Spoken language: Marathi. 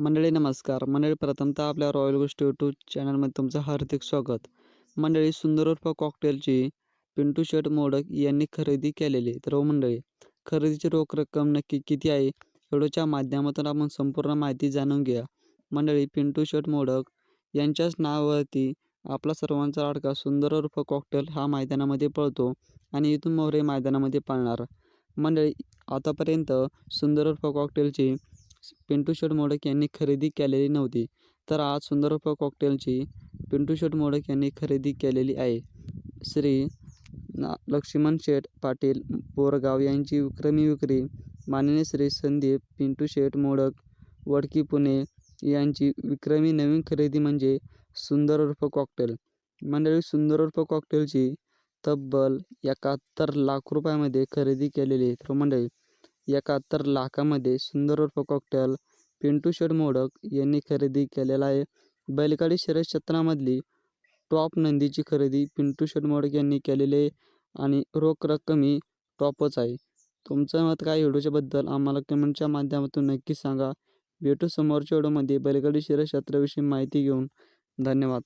मंडळी नमस्कार. मंडळी प्रथमतः आपल्या रॉयल गोष्ट यूट्यूब चॅनलमध्ये तुमचं हार्दिक स्वागत. मंडळी सुंदर उर्फ कॉकटेलची पिंटू शेट मोडक यांनी खरेदी केलेली तर हो मंडळी खरेदीची रोख रक्कम नक्की किती आहे? व्हिडिओच्या माध्यमातून आपण संपूर्ण माहिती जाणून घ्या मंडळी पिंटू शेट मोडक यांच्याच नावावरती आपला सर्वांचा लाडका सुंदर उर्फ कॉकटेल हा मैदानामध्ये पळतो आणि इथून मोरे मैदानामध्ये पळणार. मंडळी आतापर्यंत सुंदर उर्फ कॉकटेलची पिंटू शेट मोडक यांनी खरेदी केलेली नव्हती. तर आज सुंदर उर्फ कॉकटेलची पिंटू शेट मोडक यांनी खरेदी केलेली आहे. श्री ना लक्ष्मण शेठ पाटील बोरगाव यांची विक्रमी विक्री. माननीय श्री संदीप पिंटू शेठ मोडक वडकी पुणे यांची विक्रमी नवीन खरेदी म्हणजे सुंदर उर्फ कॉकटेल. मंडळी सुंदर उर्फ कॉकटेलची तब्बल एकाहत्तर लाख रुपयामध्ये खरेदी केलेली आहे. तर मंडळी एकाहत्तर लाखामध्ये सुंदर उर्फ कॉकटेल पिंटू शेड मोडक यांनी खरेदी केलेला आहे. बैलगाडी शर्यत क्षेत्रामधली टॉप नंदीची खरेदी पिंटू शेड मोडक यांनी केलेली आहे आणि रोख रक्कम ही टॉपच आहे. तुमचं मत काय? व्हिडिओच्याबद्दल आम्हाला कमेंटच्या माध्यमातून नक्की सांगा. भेटू समोरच्या व्हिडिओमध्ये बैलगाडी शर्यत क्षेत्राविषयी माहिती घेऊन. धन्यवाद.